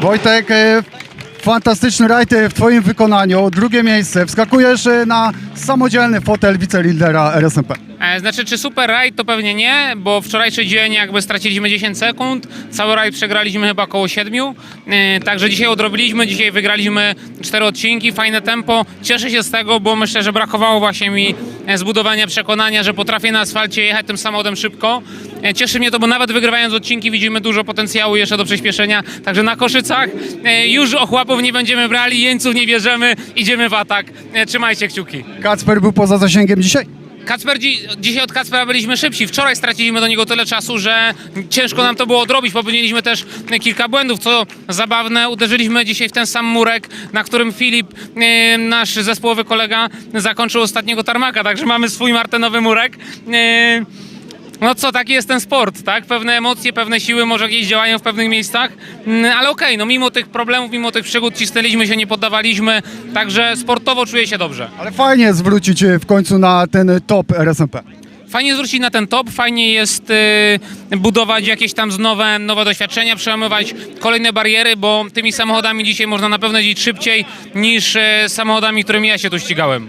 Wojtek, e, fantastyczny rajd e, w Twoim wykonaniu, drugie miejsce. Wskakujesz e, na samodzielny fotel wicelidera RSMP. Znaczy, czy super rajd to pewnie nie, bo wczorajszy dzień jakby straciliśmy 10 sekund, cały rajd przegraliśmy chyba około 7, e, także dzisiaj odrobiliśmy, dzisiaj wygraliśmy 4 odcinki, fajne tempo, cieszę się z tego, bo myślę, że brakowało właśnie mi zbudowania przekonania, że potrafię na asfalcie jechać tym samochodem szybko. E, Cieszy mnie to, bo nawet wygrywając odcinki widzimy dużo potencjału jeszcze do przyspieszenia, także na Koszycach e, już ochłapów nie będziemy brali, jeńców nie bierzemy, idziemy w atak, E, trzymajcie kciuki. Kacper był poza zasięgiem dzisiaj? Kacper, dzi- dzisiaj od Kacpera byliśmy szybsi. Wczoraj straciliśmy do niego tyle czasu, że ciężko nam to było odrobić. Popełniliśmy też kilka błędów, co zabawne. Uderzyliśmy dzisiaj w ten sam murek, na którym Filip, e, nasz zespołowy kolega, zakończył ostatniego tarmaka. Także mamy swój martenowy murek. E, no co, taki jest ten sport, tak? Pewne emocje, pewne siły może gdzieś działają w pewnych miejscach, Mm, ale okej, no mimo tych problemów, mimo tych przygód cisnęliśmy się, nie poddawaliśmy, także sportowo czuję się dobrze. Ale fajnie jest wrócić e, w końcu na ten top RSMP. Fajnie zwrócić na ten top, fajnie jest y, budować jakieś tam nowe, nowe doświadczenia, przełamywać kolejne bariery, bo tymi samochodami dzisiaj można na pewno jeździć szybciej niż y, samochodami, którymi ja się tu ścigałem.